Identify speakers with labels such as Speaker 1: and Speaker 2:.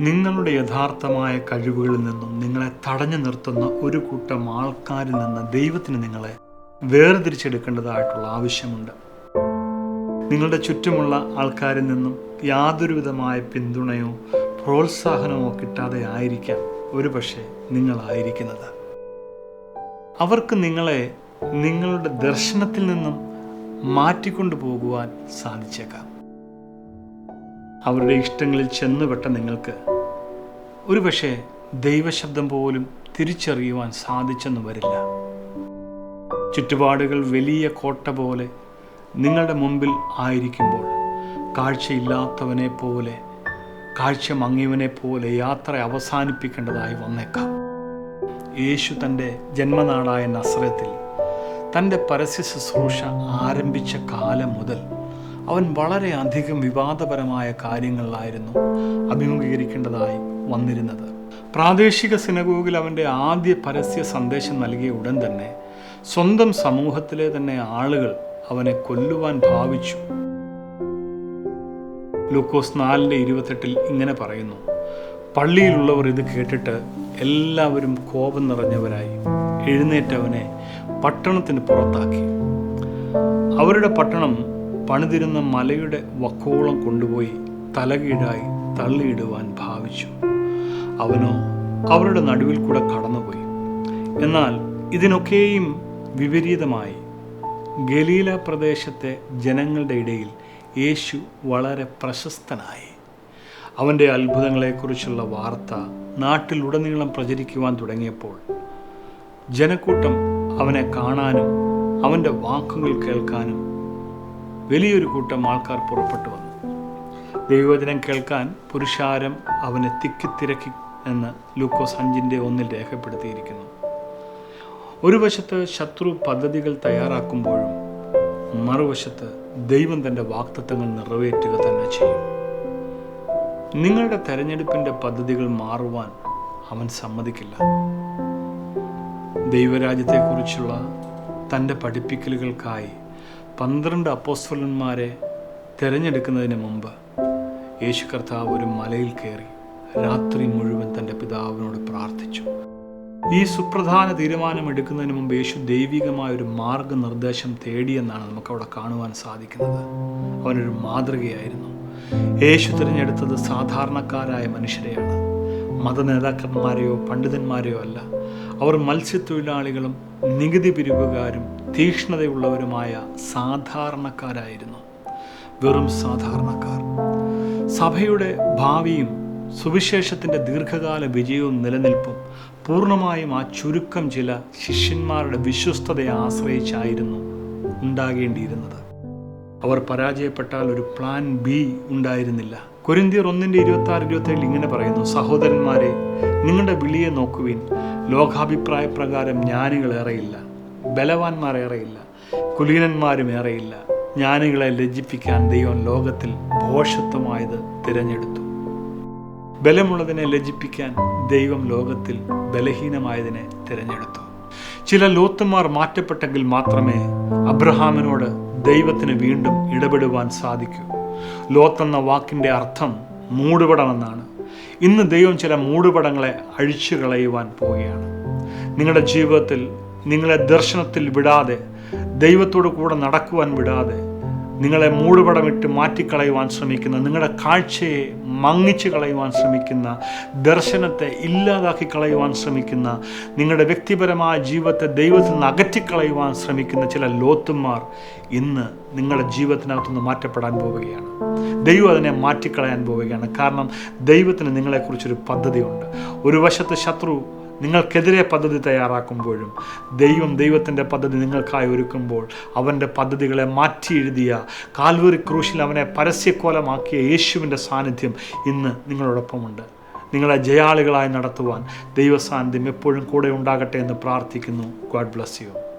Speaker 1: നിങ്ങളുടെ യഥാർത്ഥമായ കഴിവുകളിൽ നിന്നും നിങ്ങളെ തടഞ്ഞു നിർത്തുന്ന ഒരു കൂട്ടം ആൾക്കാരിൽ നിന്ന് ദൈവത്തിന് നിങ്ങളെ വേർതിരിച്ചെടുക്കേണ്ടതായിട്ടുള്ള ആവശ്യമുണ്ട്. നിങ്ങളുടെ ചുറ്റുമുള്ള ആൾക്കാരിൽ നിന്നും യാതൊരുവിധമായ പിന്തുണയോ പ്രോത്സാഹനമോ കിട്ടാതെ ആയിരിക്കാം ഒരുപക്ഷെ നിങ്ങളായിരിക്കുന്നത്. അവർക്ക് നിങ്ങളെ നിങ്ങളുടെ ദർശനത്തിൽ നിന്നും മാറ്റിക്കൊണ്ടു പോകുവാൻ സാധിച്ചേക്കാം. അവരുടെ ഇഷ്ടങ്ങളിൽ ചെന്നുപെട്ട നിങ്ങൾക്ക് ഒരുപക്ഷെ ദൈവശബ്ദം പോലും തിരിച്ചറിയുവാൻ സാധിച്ചെന്ന് വരില്ല. ചുറ്റുപാടുകൾ വലിയ കോട്ട പോലെ നിങ്ങളുടെ മുമ്പിൽ ആയിരിക്കുമ്പോൾ കാഴ്ചയില്ലാത്തവനെ പോലെ കാഴ്ച മങ്ങിയവനെ പോലെ യാത്ര അവസാനിപ്പിക്കേണ്ടതായി വന്നേക്കാം. യേശു തന്റെ ജന്മനാടായ നസ്രത്തിൽ തന്റെ പരസ്യ ശുശ്രൂഷ ആരംഭിച്ച കാലം മുതൽ അവൻ വളരെ അധികം വിവാദപരമായ കാര്യങ്ങളിലായിരുന്നു അഭിമുഖീകരിക്കേണ്ടതായി വന്നിരുന്നത്. പ്രാദേശിക സിനഗോഗിൽ അവന്റെ ആദ്യ പരസ്യ സന്ദേശം നൽകിയ ഉടൻ തന്നെ സ്വന്തം സമൂഹത്തിലെ തന്നെ ആളുകൾ അവനെ കൊല്ലുവാൻ ഭാവിച്ചു. ലൂക്കോസ് നാലിന്റെ ഇരുപത്തെട്ടിൽ ഇങ്ങനെ പറയുന്നു പള്ളിയിലുള്ളവർ ഇത് കേട്ടിട്ട് എല്ലാവരും കോപം നിറഞ്ഞവരായി. എഴുന്നേറ്റവനെ പട്ടണത്തിന് പുറത്താക്കി. അവരുടെ പട്ടണം പണിതിരുന്ന മലയുടെ വക്കോളം കൊണ്ടുപോയി തലകീഴായി തള്ളിയിടുവാൻ ഭാവിച്ചു. അവനോ അവരുടെ നടുവിൽ കൂടെ കടന്നുപോയി. എന്നാൽ ഇതിനൊക്കെയും വിപരീതമായി. ഗലീല പ്രദേശത്തെ ജനങ്ങളുടെ ഇടയിൽ യേശു വളരെ പ്രശസ്തനായി. അവന്റെ അത്ഭുതങ്ങളെക്കുറിച്ചുള്ള വാർത്ത നാട്ടിലുടനീളം പ്രചരിക്കുവാൻ തുടങ്ങിയപ്പോൾ ജനക്കൂട്ടം അവനെ കാണാനും അവന്റെ വാക്കുകൾ കേൾക്കാനും വലിയൊരു കൂട്ടം ആൾക്കാർ പുറപ്പെട്ടു വന്നു. ദൈവവചനം കേൾക്കാൻ പുരുഷാരം അവനെ തിക്കിത്തിരക്കി എന്ന് ലൂക്കോസ് അഞ്ചിന്റെ ഒന്നിൽ രേഖപ്പെടുത്തിയിരിക്കുന്നു. ഒരു വശത്ത് ശത്രു പദ്ധതികൾ തയ്യാറാക്കുമ്പോഴും മറുവശത്ത് ദൈവം തന്റെ വാക്തത്വങ്ങൾ നിറവേറ്റുക തന്നെ ചെയ്യും. നിങ്ങളുടെ തെരഞ്ഞെടുപ്പിന്റെ പദ്ധതികൾ മാറുവാൻ അവൻ സമ്മതിക്കില്ല. ദൈവരാജ്യത്തെക്കുറിച്ചുള്ള തന്റെ പഠിപ്പിക്കലുകൾക്കായി പന്ത്രണ്ട് അപ്പോസ്റ്റലന്മാരെ തിരഞ്ഞെടുക്കുന്നതിന് മുമ്പ് യേശു കർത്താവ് ഒരു മലയിൽ കയറി രാത്രി മുഴുവൻ തന്റെ പിതാവിനോട് പ്രാർത്ഥിച്ചു. ഈ സുപ്രധാന തീരുമാനം എടുക്കുന്നതിന് മുമ്പ് യേശു ദൈവികമായ ഒരു മാർഗനിർദ്ദേശം തേടിയെന്നാണ് നമുക്കവിടെ കാണുവാൻ സാധിക്കുന്നത്. അവനൊരു മാതൃകയായിരുന്നു. യേശു തിരഞ്ഞെടുത്തത് സാധാരണക്കാരായ മനുഷ്യരെയാണ്. മതനേതാക്കന്മാരെയോ പണ്ഡിതന്മാരെയോ അല്ല. അവർ മത്സ്യത്തൊഴിലാളികളും നികുതി പിരിവുകാരും തീക്ഷ്ണതയുള്ളവരുമായ സാധാരണക്കാരായിരുന്നു. വെറും സാധാരണക്കാർ. സഭയുടെ ഭാവിയും സുവിശേഷത്തിന്റെ ദീർഘകാല വിജയവും നിലനിൽപ്പും പൂർണമായും ആ ചുരുക്കം ചില ശിഷ്യന്മാരുടെ വിശ്വസ്തതയെ ആശ്രയിച്ചായിരുന്നു ഉണ്ടാകേണ്ടിയിരുന്നത്. അവർ പരാജയപ്പെട്ടാൽ ഒരു പ്ലാൻ ബി ഉണ്ടായിരുന്നില്ല. കൊരിന്തിയർ ഒന്നിന്റെ ഇരുപത്തി ആറ് ഇരുപത്തേഴിൽ ഇങ്ങനെ പറയുന്നു സഹോദരന്മാരെ നിങ്ങളുടെ വിളിയെ നോക്കുവിൻ. ലോകാഭിപ്രായ പ്രകാരം ജ്ഞാനികളേറെയില്ല ബലവാന്മാരേറെയില്ല കുലീനന്മാരും ഏറെയില്ല. ജ്ഞാനികളെ ലജ്ജിപ്പിക്കാൻ ദൈവം ലോകത്തിൽ ഭോഷത്വമായത് തിരഞ്ഞെടുത്തു. ബലമുള്ളതിനെ ലജ്ജിപ്പിക്കാൻ ദൈവം ലോകത്തിൽ ബലഹീനമായതിനെ തിരഞ്ഞെടുത്തു. ചില ലോത്തുമാർ മാറ്റപ്പെട്ടെങ്കിൽ മാത്രമേ അബ്രഹാമിനോട് ദൈവത്തിന് വീണ്ടും ഇടപെടുവാൻ സാധിക്കൂ. ലോത്ത് എന്ന വാക്കിന്റെ അർത്ഥം മൂടുപടമെന്നാണ്. ഇന്ന് ദൈവം ചില മൂടുപടങ്ങളെ അഴിച്ചു കളയുവാൻ പോവുകയാണ്. നിങ്ങളുടെ ജീവിതത്തിൽ നിങ്ങളെ ദർശനത്തിൽ വിടാതെ ദൈവത്തോട് കൂടെ നടക്കുവാൻ വിടാതെ നിങ്ങളെ മൂടുപടമിട്ട് മാറ്റിക്കളയുവാൻ ശ്രമിക്കുന്ന നിങ്ങളുടെ കാഴ്ചയെ മങ്ങിച്ച് കളയുവാൻ ശ്രമിക്കുന്ന ദർശനത്തെ ഇല്ലാതാക്കി കളയുവാൻ ശ്രമിക്കുന്ന നിങ്ങളുടെ വ്യക്തിപരമായ ജീവിതത്തെ ദൈവത്തിൽ നിന്ന് അകറ്റിക്കളയുവാൻ ശ്രമിക്കുന്ന ചില ലോത്തുമാർ ഇന്ന് നിങ്ങളുടെ ജീവിതത്തിനകത്തുനിന്ന് മാറ്റപ്പെടാൻ പോവുകയാണ്. ദൈവം അതിനെ മാറ്റിക്കളയാൻ പോവുകയാണ്. കാരണം ദൈവത്തിന് നിങ്ങളെക്കുറിച്ചൊരു പദ്ധതിയുണ്ട്. ഒരു വശത്ത് ശത്രു നിങ്ങൾക്കെതിരെ പദ്ധതി തയ്യാറാക്കുമ്പോഴും ദൈവം ദൈവത്തിന്റെ പദ്ധതി നിങ്ങൾക്കായി ഒരുക്കുമ്പോൾ അവന്റെ പദ്ധതികളെ മാറ്റി എഴുതിയ കാൽവറി ക്രൂശിൽ അവനെ പരസ്യക്കോലമാക്കിയ യേശുവിന്റെ സാന്നിധ്യം ഇന്ന് നിങ്ങളോടൊപ്പമുണ്ട്. നിങ്ങളെ ജയാളികളായി നടത്തുവാൻ ദൈവസാന്നിധ്യം എപ്പോഴും കൂടെ ഉണ്ടാകട്ടെ എന്ന് പ്രാർത്ഥിക്കുന്നു. God bless you.